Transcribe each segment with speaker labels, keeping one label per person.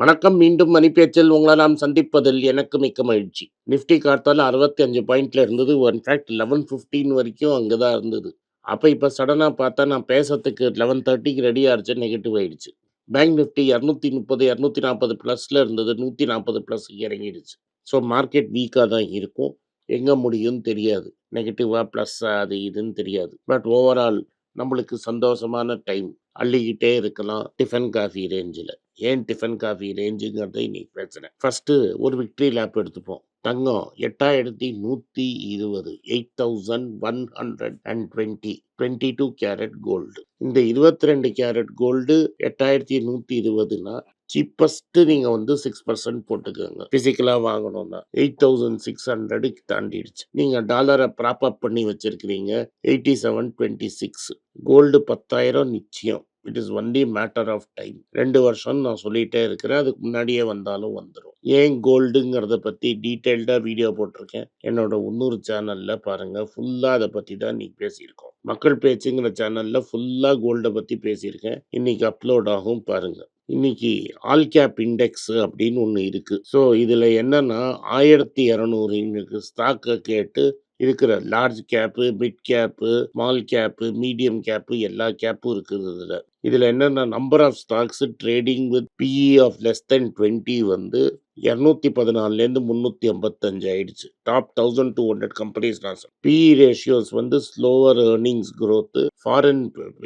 Speaker 1: வணக்கம் மீண்டும் மணிப்பேச்சில் உங்களை நாம் சந்திப்பதில் எனக்கு மிக்க மகிழ்ச்சி. நிஃப்டி கார்த்தால அறுபத்தி அஞ்சு பாயிண்ட்ல இருந்தது. இன்ஃபேக்ட் லெவன் ஃபிஃப்டீன் வரைக்கும் அங்கே தான் இருந்தது. அப்போ இப்போ சடனாக பார்த்தா நான் பேசுறதுக்கு லெவன் தேர்ட்டிக்கு ரெடி ஆகிடுச்சு நெகட்டிவ் ஆயிடுச்சு. பேங்க் நிஃப்டி இரநூத்தி முப்பது இரநூத்தி நாற்பது ப்ளஸில் இருந்தது. நூற்றி நாற்பது ப்ளஸ் இறங்கிடுச்சு. ஸோ மார்க்கெட் வீக்காக தான் இருக்கும். எங்கே முடியும்னு தெரியாது. நெகட்டிவாக ப்ளஸ் அது இதுன்னு தெரியாது. பட் ஓவரால் நம்மளுக்கு சந்தோஷமான டைம் அள்ளிக்கிட்டே இருக்கலாம். டிஃபன் காஃபி ரேஞ்சில். ஏன் டிஃபன் காஃபி ரேஞ்சுங்கிறத இன்னைக்கு பேசுகிறேன் ஃபஸ்ட்டு ஒரு விக்ட்ரி லேப் எடுத்துப்போம். தங்கம் எட்டாயிரத்தி நூற்றி இருபது eight thousand one hundred and twenty twenty two carat gold. இந்த இருபத்தி ரெண்டு கேரட் கோல்டு எட்டாயிரத்தி நூற்றி இருபதுனா சீப்பஸ்ட்டு நீங்கள் வந்து சிக்ஸ் பர்சன்ட் போட்டுக்கோங்க. ஃபிசிக்கலாக வாங்கணும்னா எயிட் தௌசண்ட் சிக்ஸ் ஹண்ட்ரடுக்கு தாண்டிடுச்சு. நீங்கள் டாலரை ப்ராப்பப் பண்ணி வச்சுருக்கிறீங்க eighty seven twenty six. Gold பத்தாயிரம் நிச்சயம். It is only matter of time. ரெண்டு வருஷம் நான் சொல்லிகிட்டே இருக்கிறேன். அதுக்கு முன்னாடியே வந்தாலும் வந்துடும் ஏன் கோல்டுங்கிறத பற்றி டீட்டெயில்டாக வீடியோ போட்டிருக்கேன். என்னோட இன்னொரு சேனலில் பாருங்கள் ஃபுல்லாக அதை பற்றி தான் இன்றைக்கி பேசியிருக்கோம். மக்கள் பேச்சுங்கிற சேனலில் ஃபுல்லாக கோல்டை பற்றி பேசியிருக்கேன். இன்றைக்கி அப்லோட் ஆகும் பாருங்கள் இன்னைக்கு ஆல் கேப் இண்டெக்ஸ் அப்படின்னு ஒன்று இருக்கு. ஸோ இதில் என்னன்னா ஆயிரத்தி இரநூறு இன்னைக்கு ஸ்டாக்கை கேட்டு இருக்கிற large cap mid cap small cap medium cap எல்லா கேப்பும் இருக்குது இதில். இதில் என்னென்னா number of stocks trading with PE of less than twenty வந்து இரநூத்தி பதினாலுலேருந்து முந்நூற்றி ஐம்பத்தஞ்சு ஆயிடுச்சு top thousand two hundred companies நான் பிஇ ரேஷியோஸ் வந்து slower earnings growth foreign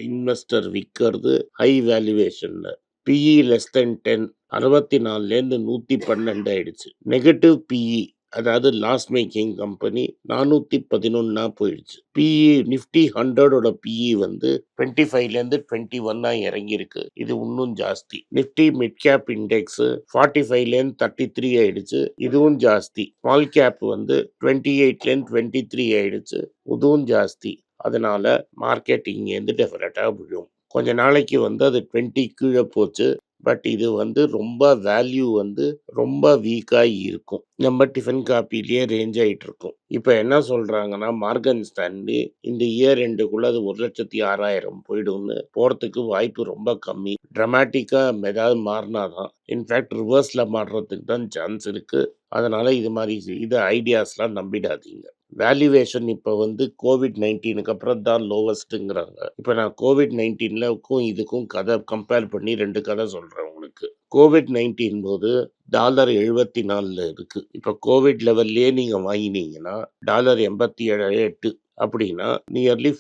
Speaker 1: investor விற்கிறது ஹை வேல்யூவேஷனில் பிஇ லெஸ் தென் டென் அறுபத்தி நாலுலேருந்து நூற்றி பன்னெண்டு ஆயிடுச்சு நெகட்டிவ் பிஇ அதாவது லாஸ் மேக்கிங் கம்பெனி நானூற்றி பதினொன்னா போயிடுச்சு பிஇ நிஃப்டி ஹண்ட்ரடோட பிஇ வந்து டுவெண்ட்டி ஃபைவ்லேருந்து டுவெண்ட்டி ஒன்னா இறங்கியிருக்கு. இது இன்னும் ஜாஸ்தி. Nifty mid cap index forty ஃபைவ்லேருந்து தேர்ட்டி த்ரீ ஆயிடுச்சு. இதுவும் ஜாஸ்தி. ஸ்மால் கேப் வந்து டுவெண்ட்டி எயிட்லேருந்து டுவெண்ட்டி த்ரீ ஆயிடுச்சு. இதுவும் ஜாஸ்தி. அதனால மார்க்கெட் இங்கேருந்து டெஃபினட்டாக விழும். கொஞ்ச நாளைக்கு வந்து அது டுவெண்ட்டி கீழே போச்சு. பட் இது வந்து ரொம்ப வேல்யூ வந்து ரொம்ப வீக்காக இருக்கும். நம்ம டிஃபன் காப்பிலேயே ரேஞ்ச் ஆகிட்டு இருக்கும். இப்போ என்ன சொல்கிறாங்கன்னா மார்கன் ஸ்டான்லி இந்த இயர் ரெண்டுக்குள்ளே அது ஒரு லட்சத்தி ஆறாயிரம் போயிடும்னு போகிறதுக்கு வாய்ப்பு ரொம்ப கம்மி. ட்ரமாட்டிக்காக ஏதாவது மாறினாதான் இன்ஃபேக்ட் ரிவர்ஸில் மாறுறதுக்கு தான் சான்ஸ் இருக்குது அதனால் இது மாதிரி இது ஐடியாஸ்லாம் நம்பிடாதீங்க. வேல்யூவேஷன் இப்போ வந்து கோவிட் நைன்டீனுக்கு அப்புறம் தான் லோவஸ்ட்டுங்கிறாங்க இப்போ நான் கோவிட் நைன்டீன்லக்கும் இதுக்கும் கதை கம்பேர் பண்ணி ரெண்டு கதை சொல்கிறேன் உங்களுக்கு. கோவிட் நைன்டீன் போது டாலர் எழுபத்தி நாலில் இருக்குது இப்போ கோவிட் லெவல்லே நீங்கள் வாங்கினீங்கன்னா டாலர் எண்பத்தி ஏழு எட்டு அப்படின்னா நியர்லி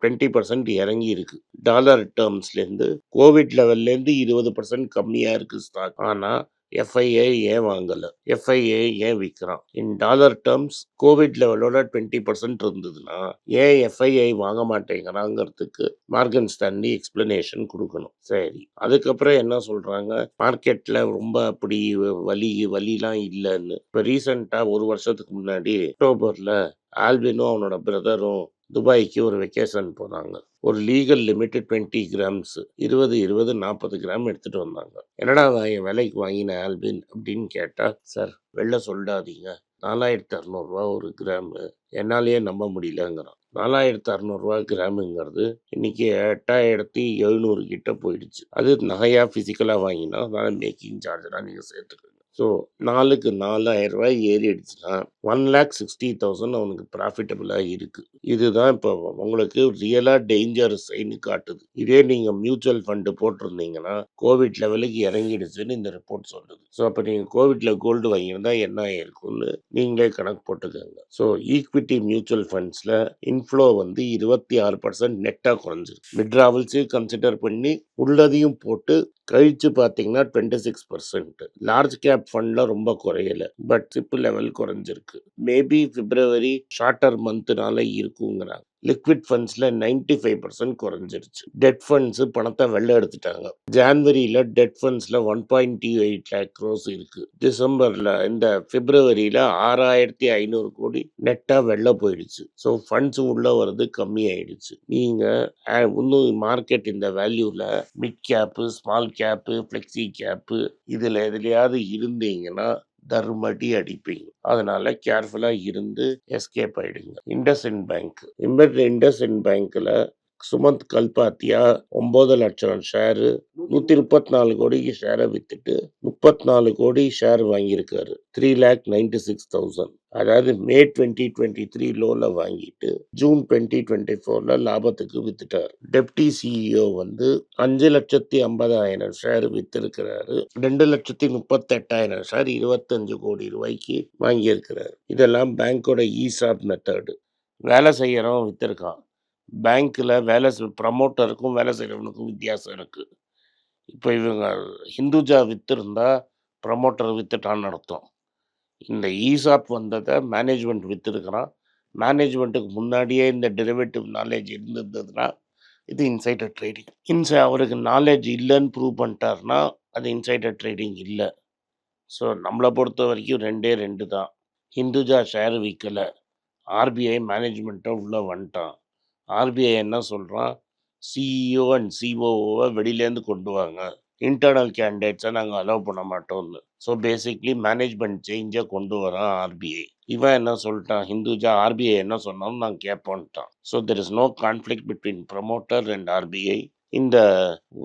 Speaker 1: டுவெண்ட்டி பர்சன்ட் இறங்கி இருக்கு. டாலர் டேர்ம்ஸ்லேருந்து கோவிட் லெவல்லேருந்து இருபது பர்சன்ட் கம்மியாக இருக்குது ஸ்டாக் ஆனால் எஃப்ஐஏ ஏன் வாங்கலை? எஃப்ஐஏ ஏன் விற்கிறான் இன் டாலர் டேர்ம்ஸ் கோவிட் லெவலோட டுவெண்ட்டி பர்சன்ட் இருந்ததுன்னா ஏன் எஃப்ஐஐ வாங்க மாட்டேங்கிறாங்கிறதுக்கு மார்கன் ஸ்டான்லி எக்ஸ்பிளனேஷன் கொடுக்கணும். சரி அதுக்கப்புறம் என்ன சொல்கிறாங்க மார்க்கெட்டில் ரொம்ப அப்படி வலி வலிலாம் இல்லைன்னு. இப்போ ரீசெண்டாக ஒரு வருஷத்துக்கு முன்னாடி அக்டோபரில் ஆல்வினும் அவனோட பிரதரும் துபாய்க்கு ஒரு வெக்கேஷன் போனாங்க. ஒரு லீகல் லிமிட்டு டுவெண்ட்டி கிராம்ஸ் இருபது இருபது நாற்பது கிராம் எடுத்துட்டு வந்தாங்க. என்னடா என் விலைக்கு வாங்கின ஆல்பின்? அப்படின்னு கேட்டா சார் வெளில சொல்லாதீங்க. நாலாயிரத்தி அறநூறுவா ஒரு கிராமு என்னாலேயே நம்ப முடியலங்கிறான். நாலாயிரத்தி அறநூறுவா கிராமுங்கிறது இன்னைக்கு எட்டாயிரத்தி எழுநூறு கிட்ட போயிடுச்சு. அது நகையா ஃபிசிக்கலாக வாங்கினா அதனால மேக்கிங் சார்ஜெலாம் நீங்கள் சேர்த்துக்கலாம் ஸோ நாலுக்கு நாலாயிரம் ரூபாய் ஏறிடுச்சுன்னா ஒன் லேக் சிக்ஸ்டி தௌசண்ட் அவனுக்கு ப்ராஃபிட்டபுளாக இருக்குது இதுதான் இப்போ உங்களுக்கு ரியலாக டேஞ்சர் சைன்னு காட்டுது. இதே நீங்கள் மியூச்சுவல் ஃபண்டு போட்டிருந்தீங்கன்னா கோவிட் லெவலுக்கு இறங்கிடுச்சுன்னு இந்த ரிப்போர்ட் சொல்லுது. ஸோ அப்போ நீங்கள் கோவிட்ல கோல்டு வாங்கியிருந்தா என்ன ஆயிருக்கும்னு நீங்களே கணக்கு போட்டுக்கோங்க. ஸோ ஈக்விட்டி மியூச்சுவல் ஃபண்ட்ஸில் இன்ஃப்ளோ வந்து இருபத்தி ஆறு பர்சன்ட் நெட்டாக குறைஞ்சிருக்கு. மிட்ராவல்ஸு கன்சிடர் பண்ணி உள்ளதையும் போட்டு கழிச்சு பார்த்தீங்கன்னா twenty six percent large cap ஃபண்டில் ரொம்ப குறையல. பட் சிப்பு லெவல் குறைஞ்சிருக்கு. மேபி பிப்ரவரி ஷார்ட்டர் மந்த்னால இருக்குங்கிறாங்க. லிக்விட் ஃபண்ட்ஸில் நைன்டி ஃபைவ் பர்சன்ட் குறைஞ்சிருச்சு. டெட் ஃபண்ட்ஸு பணத்தை வெளில எடுத்துட்டாங்க. ஜான்வரியில் debt ஃபண்ட்ஸில் one point two eight lakh crores இருக்குது டிசம்பரில் இந்த பிப்ரவரியில் ஆறாயிரத்தி ஐநூறு கோடி நெட்டாக வெளில போயிடுச்சு. ஸோ ஃபண்ட்ஸ் உள்ளே வர்றது கம்மி ஆயிடுச்சு நீங்கள் இன்னும் மார்க்கெட் இந்த வேல்யூவில் mid cap small cap flexi cap இதில் எதுலையாவது இருந்தீங்கன்னா தர்மடி அடிப்பீங்க. அதனால கேர்ஃபுல்லாக இருந்து எஸ்கேப் ஆயிடுங்க. இண்டஸ்இன் பேங்க் இம்பர் இண்டஸ்இன் பேங்க்கில் சுமந்த் கல்பாத்தியா ஒன்பது லட்சம் ஷேரு நூத்தி முப்பத்தி நாலு கோடிக்கு ஷேரை வித்துட்டு முப்பத்தி நாலு கோடி ஷேர் வாங்கியிருக்காரு. Three lakh ninety six thousand அதாவது மே டுவெண்ட்டி டுவெண்ட்டி த்ரீ லோல வாங்கிட்டு ஜூன் டுவெண்ட்டி டுவெண்ட்டி ஃபோர்ல லாபத்துக்கு வித்துட்டார். டெப்டி சிஇஓ வந்து அஞ்சு லட்சத்தி ஐம்பதாயிரம் ஷேர் வித்திருக்கிறாரு. ரெண்டு லட்சத்தி முப்பத்தெட்டாயிரம் ஷேர் இருபத்தஞ்சு கோடி ரூபாய்க்கு வாங்கியிருக்கிறார். இதெல்லாம் பேங்கோட ஈசாப் மெத்தடு வேலை செய்யறோம் வித்திருக்கான். பேங்க்கில் வேலை ப்ரமோட்டருக்கும் வேலை செய்கிறவனுக்கும் வித்தியாசம் இருக்குது இப்போ இவங்க ஹிந்துஜா விற்றுருந்தா ப்ரமோட்டர் விற்றுட்டான்னு அர்த்தம். இந்த ஈசாப் வந்ததை மேனேஜ்மெண்ட் விற்றுருக்குறான் மேனேஜ்மெண்ட்டுக்கு முன்னாடியே இந்த டெரிவேட்டிவ் நாலேஜ் இருந்திருந்ததுன்னா இது இன்சைடர் ட்ரேடிங் இன்சை அவருக்கு நாலேஜ் இல்லைன்னு ப்ரூவ் பண்ணிட்டாருன்னா அது இன்சைடர் ட்ரேடிங் இல்லை. ஸோ நம்மளை பொறுத்த வரைக்கும் ரெண்டே ரெண்டு தான். ஹிந்துஜா ஷேர் விற்கலை ஆர்பிஐ மேனேஜ்மெண்ட்டை உள்ளே வந்துட்டான். ஆர்பிஐ என்ன சொல்கிறான் சிஇஓ அண்ட் சிஓஓவை வெளியிலேருந்து கொண்டு வாங்க. இன்டர்னல் கேண்டிடேட்ஸை நாங்கள் அலோவ் பண்ண மாட்டோம்னு ஸோ பேசிக்லி மேனேஜ்மெண்ட் சேஞ்சை கொண்டு வரான் ஆர்பிஐ இவன் என்ன சொல்லிட்டான்? ஹிந்துஜா ஆர்பிஐ என்ன சொன்னாலும் நாங்கள் கேட்போன்ட்டான் so there is no conflict between promoter and RBI இந்த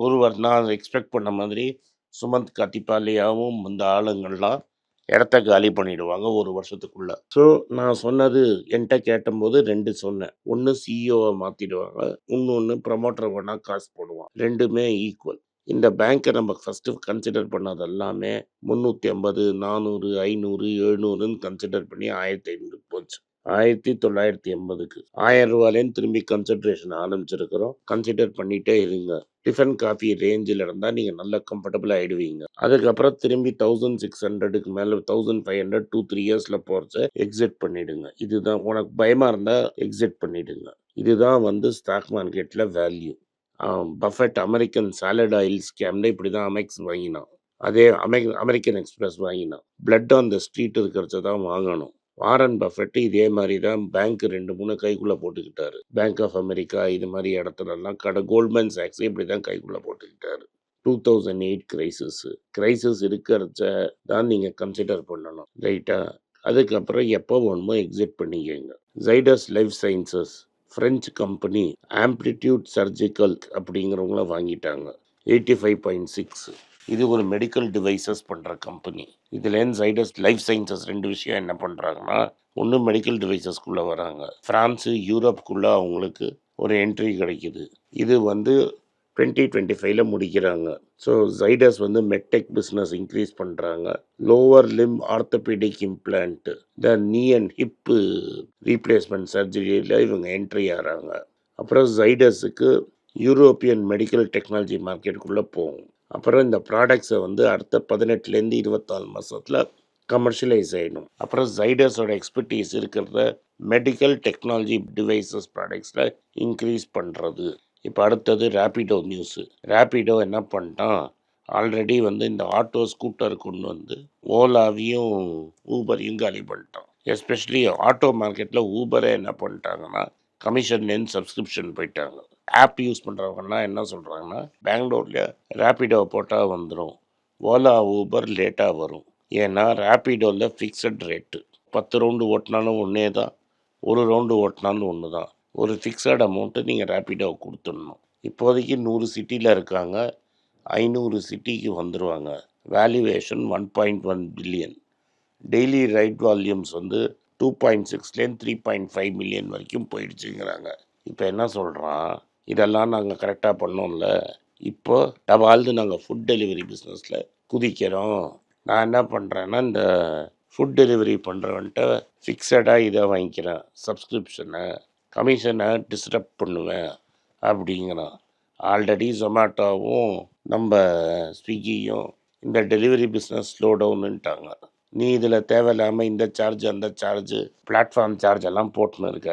Speaker 1: ஒருவர் நான் எக்ஸ்பெக்ட் பண்ண மாதிரி சுமந்த் கத்திபாலியாவும் இந்த ஆளுங்கள்லாம் இடத்த காலி பண்ணிடுவாங்க ஒரு வருஷத்துக்குள்ள. ஸோ நான் சொன்னது என்கிட்ட கேட்டபோது ரெண்டு சொன்னேன். ஒன்று சிஇஓவை மாற்றிடுவாங்க இன்னொன்று ப்ரமோட்டர் வேணால் காசு போடுவான். ரெண்டுமே ஈக்குவல் இந்த பேங்க்கை நம்ம ஃபஸ்ட்டு கன்சிடர் பண்ணது எல்லாமே முந்நூற்றி ஐம்பது நானூறு ஐநூறு எழுநூறுன்னு கன்சிடர் பண்ணி ஆயிரத்தி ஐநூறு போச்சு. ஆயிரத்தி தொள்ளாயிரத்தி எண்பதுக்கு ஆயிரம் ரூபாயிலேருந்து திரும்பி கன்சன்ட்ரேஷன் ஆரம்பிச்சிருக்கிறோம். கன்சிடர் பண்ணிட்டே இருங்க. டிஃபன் காஃபி ரேஞ்சில் இருந்தால் நீங்கள் நல்லா கம்ஃபர்டபுள் ஆகிடுவீங்க அதுக்கப்புறம் திரும்பி தௌசண்ட் சிக்ஸ் ஹண்ட்ரடுக்கு மேலே thousand five hundred two three இயர்ஸில் போகிறத எக்ஸிட் பண்ணிவிடுங்க இதுதான் உனக்கு பயமாக இருந்தால் எக்ஸிட் பண்ணிவிடுங்க இதுதான் வந்து ஸ்டாக் மார்க்கெட்டில் value Buffett American salad oil ஸ்கேம்ல இப்படி தான் அமெக்ஸ் வாங்கினான். அதே அமெரிக்கன் எக்ஸ்பிரஸ் வாங்கினான். பிளட் ஆன் த ஸ்ட்ரீட் இருக்கிறத தான் வாங்கணும். வாரன் பஃபெட் இதே மாதிரி தான் பேங்க் ரெண்டு மூணு கைக்குள்ளே போட்டுக்கிட்டாரு. பேங்க் ஆஃப் அமெரிக்கா இது மாதிரி இடத்துலலாம் கடை கோல்ட்மேன் சாக்ஸ் இப்படி தான் கைக்குள்ளே போட்டுக்கிட்டாரு. Two thousand eight crisis crisis இருக்கிறச்ச தான் நீங்கள் கன்சிடர் பண்ணணும் ரைட்டா அதுக்கப்புறம் எப்போ வேணுமோ எக்ஸிட் பண்ணிக்கோங்க. Zydus life sciences French company Amplitude Surgical அப்படிங்கிறவங்கள வாங்கிட்டாங்க. எயிட்டி ஃபைவ் பாயிண்ட் சிக்ஸ் இது ஒரு மெடிக்கல் டிவைசஸ் பண்ணுற கம்பெனி இதுலேருந்து சைடஸ் லைஃப் சயின்சஸ் ரெண்டு விஷயம் என்ன பண்ணுறாங்கன்னா ஒன்று மெடிக்கல் டிவைசஸ்க்குள்ளே வராங்க. ஃப்ரான்ஸு யூரோப்புக்குள்ளே அவங்களுக்கு ஒரு என்ட்ரி கிடைக்குது. இது வந்து டுவெண்ட்டி டுவெண்ட்டி ஃபைவ்ல முடிக்கிறாங்க. ஸோ ஜைடஸ் வந்து மெட்டெக் பிஸ்னஸ் இன்க்ரீஸ் பண்ணுறாங்க lower limb orthopaedic implant the knee and hip replacement சர்ஜரியில் இவங்க என்ட்ரி ஆகிறாங்க அப்புறம் ஜைடஸுக்கு யூரோப்பியன் மெடிக்கல் டெக்னாலஜி மார்க்கெட்டுக்குள்ளே போகும். அப்புறம் இந்த ப்ராடக்ட்ஸை வந்து அடுத்த பதினெட்டுலேருந்து இருபத்தாலு மாதத்தில் கமர்ஷியலைஸ் ஆகிடும் அப்புறம் ஜைடஸோட எக்ஸ்பர்டீஸ் இருக்கிறத மெடிக்கல் டெக்னாலஜி டிவைசஸ் ப்ராடக்ட்ஸில் இன்க்ரீஸ் பண்ணுறது இப்போ அடுத்தது ரேப்பிடோ நியூஸு ரேப்பிடோ என்ன பண்ணிட்டான் ஆல்ரெடி வந்து இந்த ஆட்டோ ஸ்கூட்டர் கொண்டு வந்து ஓலாவையும் ஊபரையும் காலி பண்ணிட்டான். எஸ்பெஷலி ஆட்டோ மார்க்கெட்டில் ஊபரே என்ன பண்ணிட்டாங்கன்னா கமிஷன்லேருந்து சப்ஸ்கிரிப்ஷன் போயிட்டாங்க. ஆப் யூஸ் பண்ணுறவங்கலாம் என்ன சொல்கிறாங்கன்னா பெங்களூரில் ரேப்பிடோ போட்டால் வந்துடும் ஓலா ஊபர் லேட்டாக வரும். ஏன்னா ரேப்பிடோவில் ஃபிக்ஸட் ரேட்டு பத்து ரவுண்டு ஓட்டினாலும் ஒன்றே தான். ஒரு ரவுண்டு ஓட்டினாலும் ஒன்று தான். ஒரு ஃபிக்ஸட் அமௌண்ட்டு நீங்கள் ரேப்பிடோவை கொடுத்துடணும். இப்போதைக்கு நூறு சிட்டியில் இருக்காங்க. ஐநூறு சிட்டிக்கு வந்துடுவாங்க valuation one point one billion daily ride volumes வந்து டூ பாயிண்ட் சிக்ஸ்லேருந்து த்ரீ பாயிண்ட் ஃபைவ் மில்லியன் வரைக்கும் போயிடுச்சுங்கிறாங்க. இப்போ என்ன சொல்கிறான் இதெல்லாம் நாங்கள் கரெக்டாக பண்ணோம்ல. இப்போ டபால்து நாங்கள் ஃபுட் டெலிவரி பிஸ்னஸில் குதிக்கிறோம். நான் என்ன பண்ணுறேன்னா இந்த ஃபுட் டெலிவரி பண்ணுறவன்ட்ட ஃபிக்ஸடாக இதை வாங்கிக்கிறேன். சப்ஸ்கிரிப்ஷனை கமிஷனை டிஸ்டர்ப் பண்ணுவேன் அப்படிங்கிறான். ஆல்ரெடி ஜொமேட்டோவும் நம்ம ஸ்விக்கியும் இந்த டெலிவரி பிஸ்னஸ் ஸ்லோ டவுனுட்டாங்க நீ இதில் தேவையில்லாமல் இந்த சார்ஜ் அந்த சார்ஜு பிளாட்ஃபார்ம் சார்ஜ் எல்லாம் போட்டுன்னு இருக்க.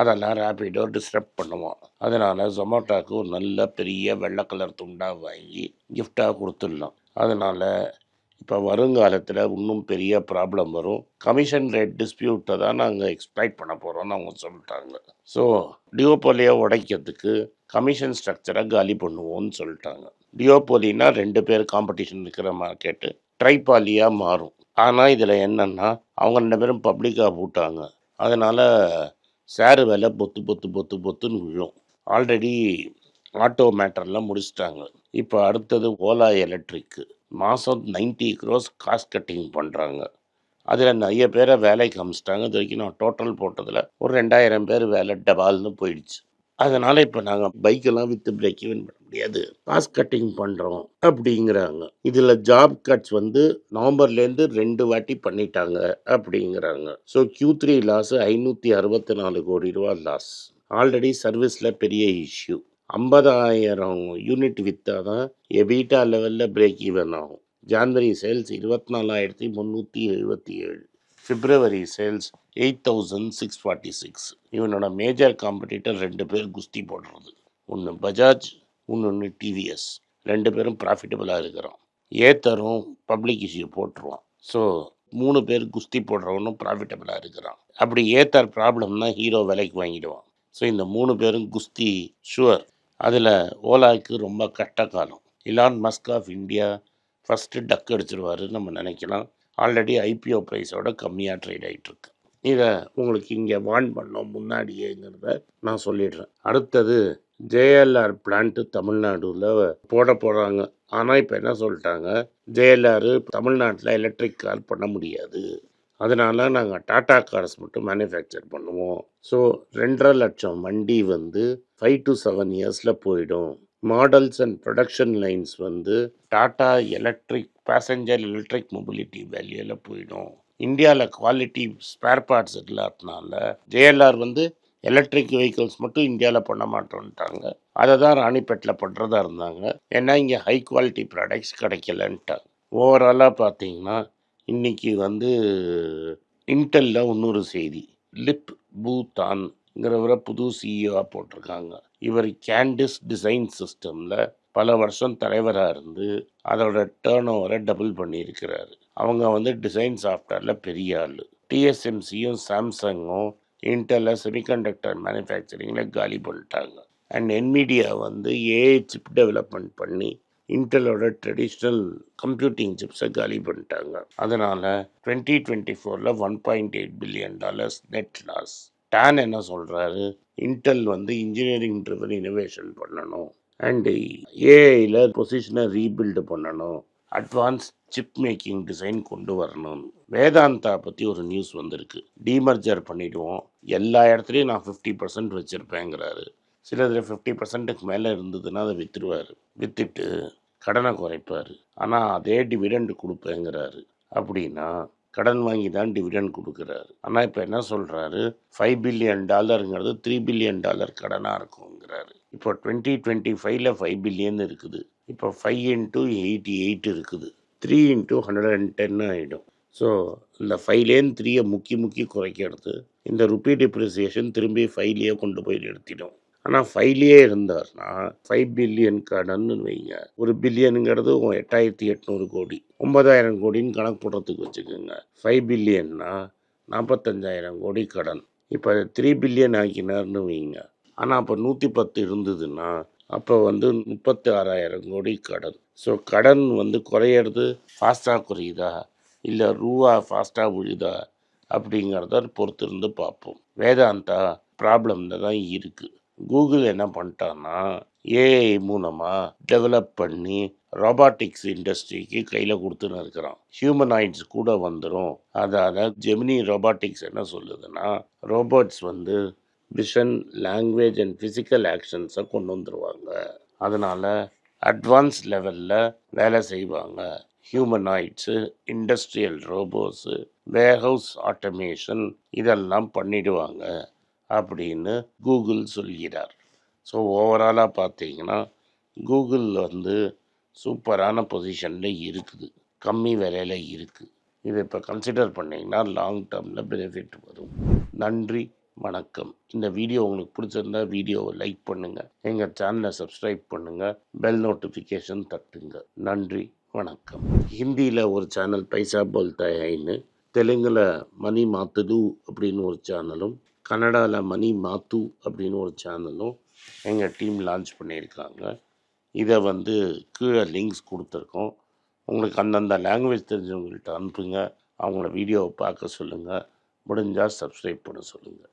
Speaker 1: அதெல்லாம் ரேப்பிடோ டிஸ்டர்ப் பண்ணுவோம். அதனால் ஜொமேட்டோக்கு ஒரு நல்ல பெரிய வெள்ளை கலர் துண்டாக வாங்கி கிஃப்டாக கொடுத்துடலாம். அதனால் இப்போ வருங்காலத்தில் இன்னும் பெரிய ப்ராப்ளம் வரும். கமிஷன் ரேட் டிஸ்பியூட்டை தான் நாங்கள் எக்ஸ்ப்ளைட் பண்ண போகிறோம்னு அவங்க சொல்லிட்டாங்க. ஸோ டியோபோலியை உடைக்கிறதுக்கு கமிஷன் ஸ்ட்ரக்சரை காலி பண்ணுவோம்னு சொல்லிட்டாங்க. டியோபோலினா ரெண்டு பேர் காம்படிஷன் இருக்கிற மார்க்கெட்டு ட்ரைபாலியாக மாறும். ஆனால் இதில் என்னென்னா அவங்க ரெண்டு பேரும் பப்ளிக்காக போட்டாங்க அதனால் சேரு வேலை பொத்து பொத்து பொத்து பொத்துன்னு விழும் ஆல்ரெடி ஆட்டோ மேட்டர்லாம் முடிச்சிட்டாங்க. இப்போ அடுத்தது ஓலா எலக்ட்ரிக்கு மாதம் 90 க்ரோஸ் காஸ்ட் கட்டிங் பண்ணுறாங்க அதில் நிறைய பேரை வேலைக்கு அமிச்சிட்டாங்க. இது வரைக்கும் நான் டோட்டல் போட்டதில் ஒரு ரெண்டாயிரம் பேர் வேலை டபால்னு போயிடுச்சு. அதனால் இப்போ நாங்கள் பைக்கெல்லாம் விற்று பிரேக் ஈவன் முடியாது. காஸ்ட் கட்டிங் பண்ணுறோம் அப்படிங்கிறாங்க. இதில் ஜாப் கட்ஸ் வந்து நவம்பர்லேருந்து ரெண்டு வாட்டி பண்ணிட்டாங்க அப்படிங்கிறாங்க. ஸோ கியூ த்ரீ லாஸ் ஐநூற்றி அறுபத்தி நாலு கோடி ரூபா லாஸ் ஆல்ரெடி சர்வீஸில் பெரிய இஷ்யூ ஐம்பதாயிரம் யூனிட் விற்றா தான் எபிட்டா லெவலில் பிரேக் ஈவன் ஆகும். ஜான்வரி சேல்ஸ் இருபத்தி நாலாயிரத்தி முந்நூற்றி எழுபத்தி ஏழு. February sales eight thousand six forty six. இவனோட மேஜர் காம்படிட்டர் ரெண்டு பேர் குஸ்தி போடுறது. ஒன்று பஜாஜ் இன்னொன்று டிவிஎஸ் ரெண்டு பேரும் ப்ராஃபிட்டபுளாக இருக்கிறோம். ஏத்தரும் பப்ளிக் இஷ்யூ போட்டுருவான் ஸோ மூணு பேர் குஸ்தி போடுறவனும் ப்ராஃபிட்டபுளாக இருக்கிறான். அப்படி ஏத்தர் ப்ராப்ளம்னா ஹீரோ விலைக்கு வாங்கிடுவான். ஸோ இந்த மூணு பேரும் குஸ்தி ஷுவர் அதில் ஓலாவுக்கு ரொம்ப கஷ்ட காலம். Elon Musk of India first duck அடிச்சிருவாரு நம்ம நினைக்கலாம். ஆல்ரெடி ஐபிஓ ப்ரைஸோட கம்மியாக ட்ரேட் ஆகிட்டுருக்கு இதை உங்களுக்கு இங்கே வார்ன் பண்ணோம் முன்னாடியேங்கிறத நான் சொல்லிடுறேன். அடுத்தது ஜேஎல்ஆர் பிளான்ட்டு தமிழ்நாடுல போட போகிறாங்க ஆனால் இப்போ என்ன சொல்லிட்டாங்க? ஜேஎல்ஆர் தமிழ்நாட்டில் எலக்ட்ரிக் கார் பண்ண முடியாது. அதனால நாங்கள் டாடா கார்ஸ் மட்டும் மேனுஃபேக்சர் பண்ணுவோம். ஸோ ரெண்டரை லட்சம் வண்டி வந்து ஃபைவ் டு செவன் இயர்ஸில் போயிடும். மாடல்ஸ் அண்ட் ப்ரொடக்ஷன் லைன்ஸ் வந்து Tata electric passenger electric mobility வேல்யூவில் போயிடும். இந்தியாவில் குவாலிட்டி ஸ்பேர் பார்ட்ஸ் இல்லாதனால ஜேஎல்ஆர் வந்து எலக்ட்ரிக் வெஹிக்கிள்ஸ் மட்டும் இந்தியாவில் பண்ண மாட்டோன்ட்டாங்க. அதை தான் ராணிப்பேட்டில் பண்ணுறதா இருந்தாங்க. ஏன்னா இங்கே ஹை குவாலிட்டி ப்ராடக்ட்ஸ் கிடைக்கலன்ட்டாங்க. ஓவராலாக பார்த்தீங்கன்னா இன்றைக்கி வந்து இன்டெல்ல இன்னொரு செய்தி. லிப் பூத்தான்ங்கிறவரை புது சிஇஓவாக போட்டிருக்காங்க. இவர் கேண்டிஸ் டிசைன் சிஸ்டமில் பல வருஷம் தலைவராக இருந்து அதோட டேர்ன் ஓவரை டபுள் பண்ணியிருக்கிறாரு. அவங்க வந்து டிசைன் சாஃப்ட்வேரில் பெரிய ஆள். டிஎஸ்எம்சியும் சாம்சங்கும் இன்டெல்ல செமிகண்டக்டர் மேனுஃபேக்சரிங்கில் காலி பண்ணிட்டாங்க. அண்ட் என்மீடியா வந்து ஏஐ சிப் டெவலப்மெண்ட் பண்ணி இன்டெலோட ட்ரெடிஷ்னல் கம்ப்யூட்டிங் சிப்ஸை காலி பண்ணிட்டாங்க. அதனால் டுவெண்ட்டி டுவெண்ட்டி ஃபோரில் one point eight billion dollars net loss Tan என்ன சொல்கிறாரு இன்டெல் வந்து இன்ஜினியரிங் ட்ரிவன் இனோவேஷன் பண்ணணும். அண்டு ஏஐயில் பொசிஷனை ரீபில்டு பண்ணணும். அட்வான்ஸ் சிப் மேக்கிங் டிசைன் கொண்டு வரணும். வேதாந்தா பற்றி ஒரு நியூஸ் வந்திருக்கு. டீமர்ஜர் பண்ணிவிடுவோம் எல்லா இடத்துலையும் நான் ஃபிஃப்டி பர்சன்ட் வச்சுருப்பேங்கிறாரு. சிலதில் ஃபிஃப்டி பர்சன்ட்டுக்கு மேலே இருந்ததுன்னா அதை விற்றுருவார் விற்றுட்டு கடனை குறைப்பார். ஆனால் அதே டிவிடெண்ட் கொடுப்பேங்கிறாரு. அப்படின்னா கடன் வாங்கி தான் டிவிடெண்ட் கொடுக்குறாரு. ஆனால் இப்போ என்ன சொல்கிறாரு ஃபைவ் பில்லியன் டாலருங்கிறது த்ரீ பில்லியன் டாலர் கடனாக இருக்குங்கிறாரு இப்போ டுவெண்ட்டி டுவெண்ட்டி ஃபைவ்ல ஃபைவ் பில்லியன் இருக்குது. இப்போ ஃபைவ் இன்ட்டு எயிட்டி எயிட் இருக்குது. Three into hundred and ten ஆகிடும் ஸோ இந்த ஃபைவ்லேருந்து த்ரீயை முக்கி முக்கி குறைக்கிறது? இந்த ருப்பி டிப்ரிசியேஷன் திரும்பி ஃபைவ்லேயே கொண்டு போய் நிறுத்திடும். ஆனால் ஃபைவ்லேயே இருந்தார்னா ஃபைவ் பில்லியன் கடன்னு வைங்க. ஒரு பில்லியனுங்கிறது எட்டாயிரத்தி எட்நூறு கோடி. ஒன்பதாயிரம் கோடின்னு கணக்கு போடுறதுக்கு வச்சுக்கோங்க. ஃபைவ் பில்லியன்னா நாற்பத்தஞ்சாயிரம் கோடி கடன். இப்போ த்ரீ பில்லியன் ஆக்கினார்னு வைங்க. ஆனால் அப்போ நூற்றி பத்து இருந்ததுன்னா அப்போ வந்து முப்பத்தி ஆறாயிரம் கோடி கடன். ஸோ கடன் வந்து குறையிறது ஃபாஸ்ட்டாக குறையுதா? இல்லை ரூவா ஃபாஸ்ட்டாக விழுதா? அப்படிங்கிறத பொறுத்து இருந்து பார்ப்போம். வேதாந்தா ப்ராப்ளமில் தான் இருக்குது கூகுள் என்ன பண்ணிட்டான்னா ஏஐ மூலமாக டெவலப் பண்ணி ரோபாட்டிக்ஸ் இண்டஸ்ட்ரிக்கு கையில் கொடுத்துன்னு இருக்கிறான். ஹியூமனாய்ட்ஸ் கூட வந்துடும் அதாவது ஜெமினி ரோபாட்டிக்ஸ் என்ன சொல்லுதுன்னா ரோபோட்ஸ் வந்து விஷன் லாங்குவேஜ் அண்ட் ஃபிசிக்கல் ஆக்ஷன்ஸை கொண்டு வந்துடுவாங்க அதனால் அட்வான்ஸ் லெவலில் வேலை செய்வாங்க. Humanoids industrial robots warehouse automation இதெல்லாம் பண்ணிடுவாங்க அப்படின்னு கூகுள் சொல்கிறார். ஸோ ஓவராலாக பார்த்தீங்கன்னா கூகுள் வந்து சூப்பரான பொசிஷனில் இருக்குது. கம்மி விலையில் இருக்குது இதை இப்போ கன்சிடர் பண்ணிங்கன்னா லாங் டேர்மில் பெனிஃபிட் வரும். நன்றி. வணக்கம். இந்த வீடியோ உங்களுக்கு பிடிச்சிருந்தா வீடியோவை லைக் பண்ணுங்கள் எங்கள் சேனலை சப்ஸ்கிரைப் பண்ணுங்கள் பெல் நோட்டிஃபிகேஷன் தட்டுங்க. நன்றி. வணக்கம். ஹிந்தியில் ஒரு சேனல் பைசா போல்தா ஹைன்னு தெலுங்கில் மணி மாத்துது அப்படின்னு ஒரு சேனலும் கன்னடாவில் மணி மாத்து அப்படின்னு ஒரு சேனலும் எங்கள் டீம் லான்ச் பண்ணியிருக்காங்க. இதை வந்து கீழே லிங்க்ஸ் கொடுத்துருக்கோம். உங்களுக்கு அந்தந்த லாங்குவேஜ் தெரிஞ்சவங்கள்ட்ட அனுப்புங்க. அவங்கள வீடியோவை பார்க்க சொல்லுங்கள் முடிஞ்சால் சப்ஸ்கிரைப் பண்ண சொல்லுங்கள்